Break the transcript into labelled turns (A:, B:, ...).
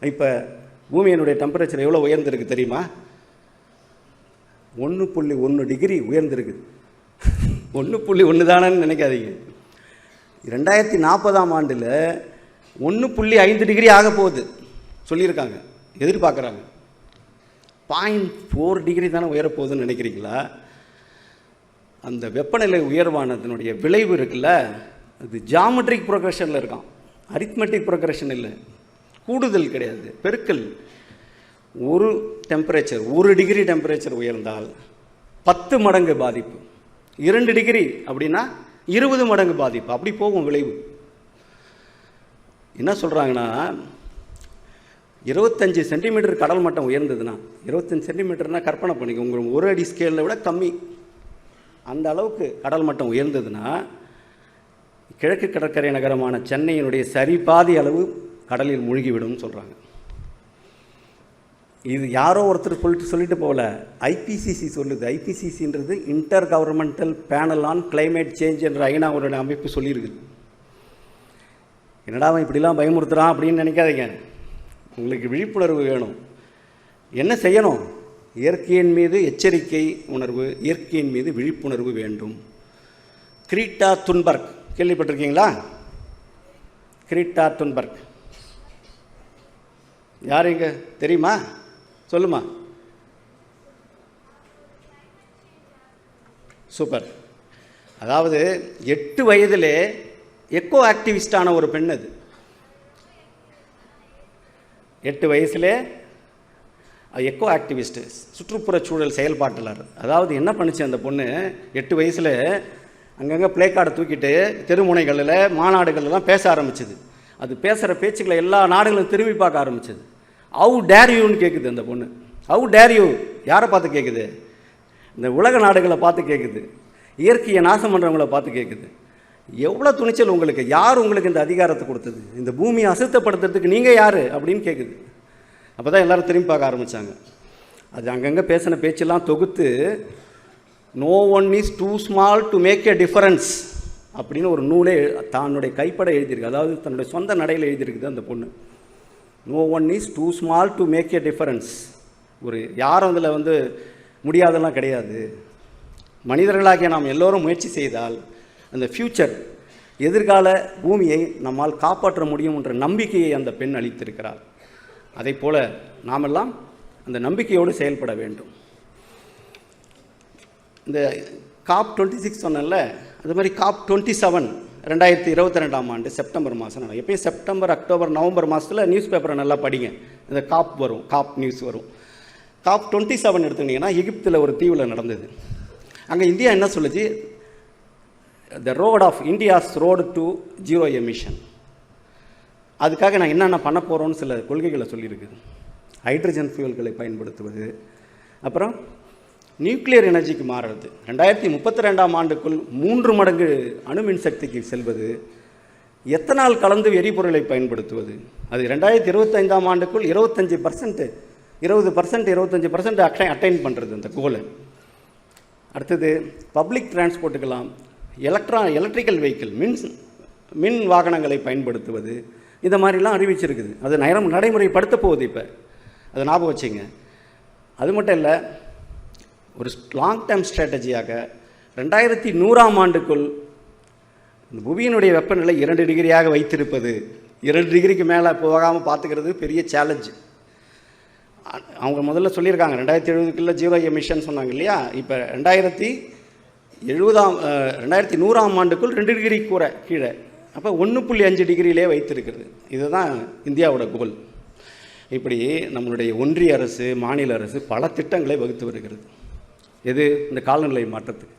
A: இப்போ பூமியினுடைய டெம்பரேச்சர் எவ்வளோ உயர்ந்திருக்கு தெரியுமா? ஒன்று புள்ளி ஒன்று டிகிரி உயர்ந்திருக்கு. ஒன்று புள்ளி ஒன்று தானேன்னு நினைக்காதீங்க. ரெண்டாயிரத்தி நாற்பதாம் ஆண்டில் ஒன்று புள்ளி ஐந்து டிகிரி ஆக போகுது. சொல்லியிருக்காங்க. எதிர்பார்க்குறாங்க. பாயிண்ட் ஃபோர் டிகிரி தானே உயரப்போகுதுன்னு நினைக்கிறீங்களா? அந்த வெப்பநிலை உயர்வானதனுடைய விளைவு இருக்குல்ல? அது ஜாமெட்ரிக் ப்ரொக்ரெஷனில் இருக்கான் அரித்மெட்டிக் ப்ரொக்ரெஷன் இல்லை. கூடுதல் கிடையாது. பெருக்கல். ஒரு டெம்பரேச்சர் ஒரு டிகிரி டெம்பரேச்சர் உயர்ந்தால் பத்து மடங்கு பாதிப்பு. இரண்டு டிகிரி அப்படின்னா இருபது மடங்கு பாதிப்பு. அப்படி போகும் விளைவு. என்ன சொல்கிறாங்கன்னா இருபத்தஞ்சி சென்டிமீட்டர் கடல் மட்டம் உயர்ந்ததுன்னா இருபத்தஞ்சி சென்டிமீட்டர்னா கற்பனை பண்ணிக்க உங்களுக்கு ஒரு அடி ஸ்கேலில் விட கம்மி. அந்த அளவுக்கு கடல் மட்டம் உயர்ந்ததுன்னா கிழக்கு கடற்கரை நகரமான சென்னையினுடைய சரி பாதி அளவு கடலில் மூழ்கிவிடும் சொல்கிறாங்க இது யாரோ ஒருத்தர் சொல்லிட்டு சொல்லிட்டு போகல. ஐபிசிசி சொல்லுது. ஐபிசிசின்றது intergovernmental panel on climate change என்ற ஐநாவுடைய அமைப்பு சொல்லியிருக்குது என்னடா அவன் இப்படிலாம் பயமுறுத்துறான் அப்படின்னு நினைக்காதீங்க. உங்களுக்கு விழிப்புணர்வு வேணும். என்ன செய்யணும்? இயற்கையின் மீது எச்சரிக்கை உணர்வு இயற்கையின் மீது விழிப்புணர்வு வேண்டும். கிரீட்டா துன்பர்க் கேள்விப்பட்டிருக்கீங்களா? Greta Thunberg. யார் இங்கே? தெரியுமா? சொல்லுமா. சூப்பர். அதாவது எட்டு வயதிலே எக்கோ ஆக்டிவிஸ்டான ஒரு பெண் அது. எட்டு வயசுலே எக்கோ ஆக்டிவிஸ்ட்டு சுற்றுப்புற சூழல் செயல்பாட்டாளர். அதாவது என்ன பண்ணுச்சு அந்த பொண்ணு? எட்டு வயசில் அங்கங்கே ப்ளே கார்டை தூக்கிட்டு தெருமுனைகளில் மாநாடுகள்லாம் பேச ஆரம்பிச்சது. அது பேசுகிற பேச்சுக்களை எல்லா நாடுகளும் திரும்பி பார்க்க ஆரம்பிச்சது. அவு டேர் யூன்னு கேட்குது அந்த பொண்ணு. அவு டேர் யூ யாரை பார்த்து கேட்குது இந்த உலக நாடுகளை பார்த்து கேட்குது இயற்கையை நாசம் பண்ணுறவங்கள பார்த்து கேட்குது எவ்வளோ துணிச்சல் உங்களுக்கு? யார் உங்களுக்கு இந்த அதிகாரத்தை கொடுத்தது? இந்த பூமியை அசுத்தப்படுத்துறதுக்கு நீங்கள் யார்? அப்படின்னு கேட்குது அப்போ தான் எல்லோரும் திரும்பி பார்க்க ஆரம்பித்தாங்க அது அங்கங்கே பேசின பேச்செல்லாம் தொகுத்து no one is too small to make a difference அப்படின்னு ஒரு நூலே தன்னுடைய கைப்பட எழுதியிருக்கு. அதாவது தன்னுடைய சொந்த நடையில் எழுதியிருக்குது அந்த பொண்ணு. No one is too small to make a difference ஒரு யாரும் அதில் வந்து முடியாதெல்லாம் கிடையாது. மனிதர்களாகிய நாம் எல்லோரும் முயற்சி செய்தால் அந்த ஃப்யூச்சர் எதிர்கால பூமியை நம்மால் காப்பாற்ற முடியும் என்ற நம்பிக்கையை அந்த பெண் அளித்திருக்கிறார் அதைப் போல நாமெல்லாம் அந்த நம்பிக்கையோடு செயல்பட வேண்டும். இந்த காப் டுவெண்ட்டி சிக்ஸ் சொன்னேன்ல அது மாதிரி காப் டுவெண்ட்டி செவன் ரெண்டாயிரத்தி இருபத்தி ரெண்டாம் ஆண்டு செப்டம்பர் மாதம் நடக்கும் எப்பயும் செப்டம்பர் அக்டோபர் நவம்பர் மாதத்தில் நியூஸ் பேப்பரை நல்லா படிங்க. இந்த காப் வரும் காப் நியூஸ் வரும். காப் டுவெண்ட்டி செவன் எடுத்துக்கிட்டிங்கன்னா எகிப்தில் ஒரு தீவில் நடந்தது. அங்கே இந்தியா என்ன சொல்லுச்சு? The road of India's road to zero emission அதுக்காக நான் என்னென்ன பண்ண போகிறோன்னு சில கொள்கைகளை சொல்லியிருக்கு. ஹைட்ரஜன் ஃபியூல்களை பயன்படுத்துவது. அப்புறம் நியூக்ளியர் எனர்ஜிக்கு மாறுறது. ரெண்டாயிரத்தி முப்பத்தி ரெண்டாம் ஆண்டுக்குள் மூன்று மடங்கு அணு மின்சக்திக்கு செல்வது எத்தனால் கலந்து எரிபொருளை பயன்படுத்துவது? அது ரெண்டாயிரத்தி இருபத்தைந்தாம் ஆண்டுக்குள் இருபத்தஞ்சி பர்சன்ட்டு இருபது பர்சன்ட் இருபத்தஞ்சி பர்சன்ட் அட்டை அட்டைன் பண்ணுறது அந்த கோலை அடுத்தது பப்ளிக் டிரான்ஸ்போர்ட்டுக்கெல்லாம் எலக்ட்ரா எலக்ட்ரிக்கல் வெஹிக்கிள் மின் மின் வாகனங்களை பயன்படுத்துவது இந்த மாதிரிலாம் அறிவிச்சிருக்குது. அது நேரம் நடைமுறைப்படுத்த போகுது இப்போ. அதை ஞாபகம் வச்சுங்க. அது மட்டும் இல்லை ஒரு லாங் டேர்ம் ஸ்ட்ராட்டஜியாக ரெண்டாயிரத்தி நூறாம் ஆண்டுக்குள் இந்த புவியினுடைய வெப்பநிலை இரண்டு டிகிரியாக வைத்திருப்பது. இரண்டு டிகிரிக்கு மேலே போகாமல் பார்த்துக்கிறது பெரிய சேலஞ்சு அவங்க முதல்ல சொல்லியிருக்காங்க ரெண்டாயிரத்தி எழுபதுக்குள்ள ஜீரோ எமிஷன் சொன்னாங்க இல்லையா? இப்போ ரெண்டாயிரத்தி எழுபதாம் ரெண்டாயிரத்தி நூறாம் ஆண்டுக்குள் ரெண்டு டிகிரி கூற கீழே. அப்போ ஒன்று புள்ளி அஞ்சு டிகிரியிலே வைத்திருக்கிறது. இதுதான் இந்தியாவோட கோல் இப்படி நம்மளுடைய ஒன்றிய அரசு மாநில அரசு பல திட்டங்களை வகுத்து வருகிறது. எது? இந்த காலநிலை மாற்றத்துக்கு.